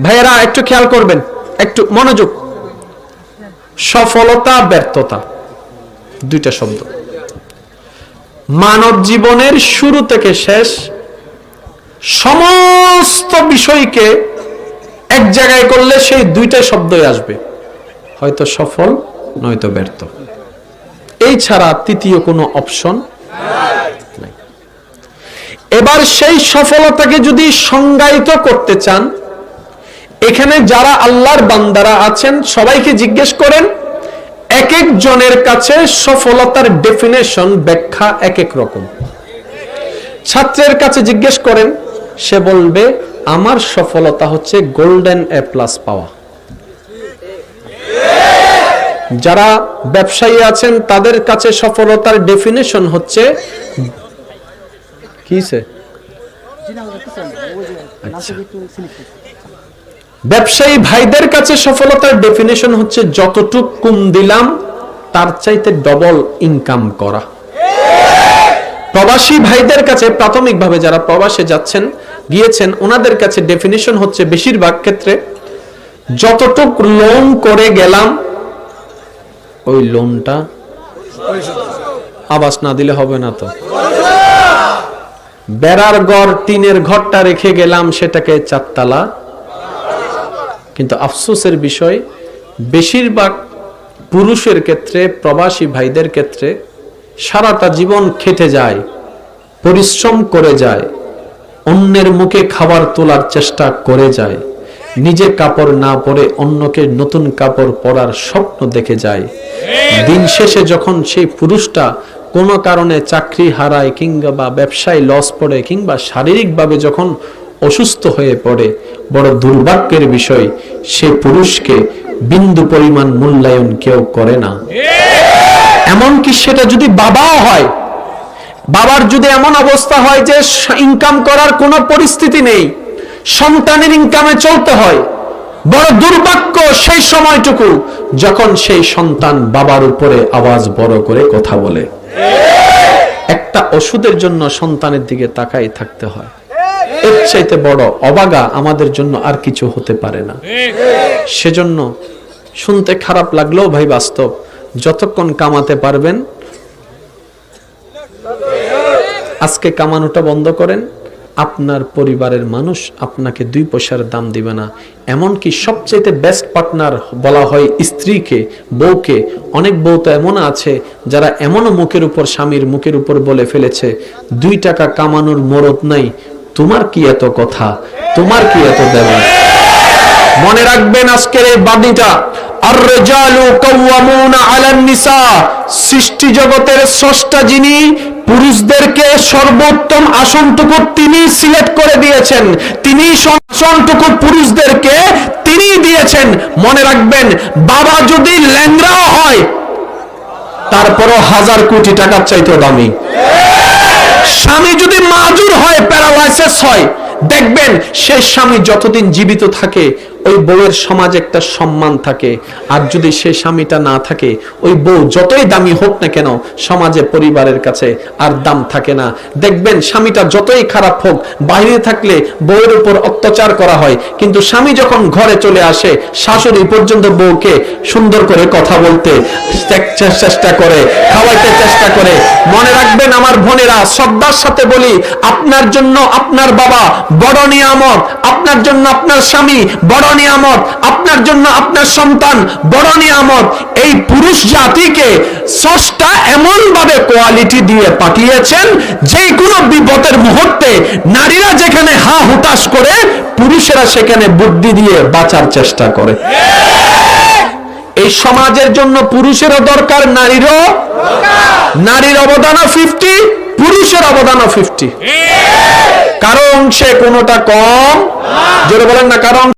ভাইয়েরা, একটু খেয়াল করবেন, একটু মনোযোগ। সফলতা, ব্যর্থতা, দুইটা শব্দ। মানব জীবনের শুরু থেকে শেষ সমস্ত বিষয়কে এক জায়গায় করলে সেই দুইটা শব্দই আসবে। হয়তো সফল, নয়তো ব্যর্থ। এই ছাড়া তৃতীয় কোনো অপশন এবার সেই সফলতাকে যদি সংজ্ঞায়িত করতে চান এখানে যারা আল্লাহর বান্দারা আছেন সবাইকে জিজ্ঞেস করেন এক এক জনের কাছে সফলতার ডেফিনেশন ব্যাখ্যা এক এক রকম। ছাত্রের কাছে জিজ্ঞেস করেন সে বলবে আমার সফলতা হচ্ছে গোল্ডেন এ প্লাস পাওয়া। যারা ব্যবসায়ী আছেন তাদের কাছে সফলতার ডেফিনেশন হচ্ছে কিসে ব্যবসায়ী ভাইদের কাছে সফলতার ডেফিনেশন হচ্ছে যতটুক কুম দিলাম, তার চাইতে ডবল ইনকাম করা। প্রবাসী ভাইদের কাছে প্রাথমিকভাবে যারা প্রবাসে যাচ্ছেন, গিয়েছেন, ওনাদের কাছে ডেফিনেশন হচ্ছে বেশিরভাগ ক্ষেত্রে, যতটুক লোন করে গেলাম, ওই লোনটা আবাস না দিলে হবে না তো। বেড়ার ঘর টিনের ঘরটা রেখে গেলাম, সেটাকে চারতলা। কিন্তু আফসোসের বিষয়, বেশিরভাগ পুরুষের ক্ষেত্রে, প্রবাসী ভাইদের ক্ষেত্রে সারাটা জীবন খেটে যায়, পরিশ্রম করে যায়, অন্যের মুখে খাবার তোলার চেষ্টা করে যায়, নিজে কাপড় না পরে অন্যকে নতুন কাপড় পরার স্বপ্ন দেখে যায়। দিন শেষে যখন সেই পুরুষটা কোনো কারণে চাকরি হারায় কিংবা ব্যবসায় লস পড়ে কিংবা শারীরিকভাবে যখন অসুস্থ হয়ে পড়ে, বড় দুর্ভাগ্যের বিষয়, সে পুরুষকে বিন্দু পরিমাণ মূল্যায়ন কেউ করে না। এমনকি সেটা যদি বাবাও হয়, বাবার যদি এমন অবস্থা হয় যে ইনকাম করার কোনো পরিস্থিতি নেই, সন্তানের ইনকামে চলতে হয়, বড় দুর্ভাগ্য সেই সময়টুকু যখন সেই সন্তান বাবার উপরে আওয়াজ বড় করে কথা বলে। একটা ওষুধের জন্য সন্তানের দিকে তাকাই থাকতে হয়। এর চাইতে বড় অবাগা আমাদের জন্য আর কিছু হতে পারে না। সেজন্য শুনতে খারাপ লাগলেও ভাই বাস্তব, যতক্ষণ কামাতে পারবেন, আজকে কামানোটা বন্ধ করেন। আপনার পরিবারের মানুষ আপনাকে দুই পয়সার দাম দিবে না। এমনকি সবচেয়ে বেস্ট পার্টনার বলা হয় স্ত্রীকে, বউকে। অনেক বউ তো এমন আছে, যারা এমনও মুখের উপর স্বামীর মুখের উপর বলে ফেলেছে, দুই টাকা কামানোর মরদ নাই তোমার কি এত কথা? তোমার কি এত দেওয়া? মনে রাখবেন আজকের এই বাণীটা সৃষ্টি জগতের স্রষ্টা যিনি, পুরুষদেরকে সর্বোত্তম আসনটুকু তিনি সিলেক্ট করে দিয়েছেন। তিনি আসনটুকু পুরুষদেরকে তিনি দিয়েছেন। মনে রাখবেন, বাবা যদি ল্যাংরাও হয়, তারপরও হাজার কোটি টাকার চাইতে দামি। স্বামী যদি মাজুর হয় প্যারালাইসিস হয় দেখবেন সে স্বামী যতদিন জীবিত থাকে ওই বউয়ের সমাজে একটা সম্মান থাকে। আর যদি সে স্বামীটা না থাকে, ওই বউ যতই দামি হোক না কেন, সমাজে, পরিবারের কাছে আর দাম থাকে না। দেখবেন স্বামীটা যতই খারাপ হোক, বাইরে থাকলে বউয়ের উপর অত্যাচার করা হয়। কিন্তু স্বামী যখন ঘরে চলে আসে, শাশুড়ি পর্যন্ত বউকে সুন্দর করে কথা বলতে চেষ্টা করে, খাওয়াইতে চেষ্টা করে। মনে রাখবেন আমার বোনেরা, শ্রদ্ধার সাথে বলি, আপনার জন্য আপনার বাবা বড় নিয়ামত, আপনার জন্য আপনার স্বামী বড় নিয়ামত, আপনার জন্য আপনার সন্তান বড় নিয়ামত। এই পুরুষ জাতিকে স্রষ্টা এমন কোয়ালিটি দিয়ে পাঠিয়েছেন যে কোনো বিপদের মুহূর্তে নারীরা যেখানে হা হুতাশ করে, পুরুষেরা সেখানে বুদ্ধি দিয়ে বাঁচার চেষ্টা করে। এই সমাজের জন্য পুরুষেরও দরকার, নারীরও। নারীর অবদানও ফিফটি পুরুষের অবদানও ফিফটি কারও অংশে কোনোটা কম, জোরে বলেন না, কারণ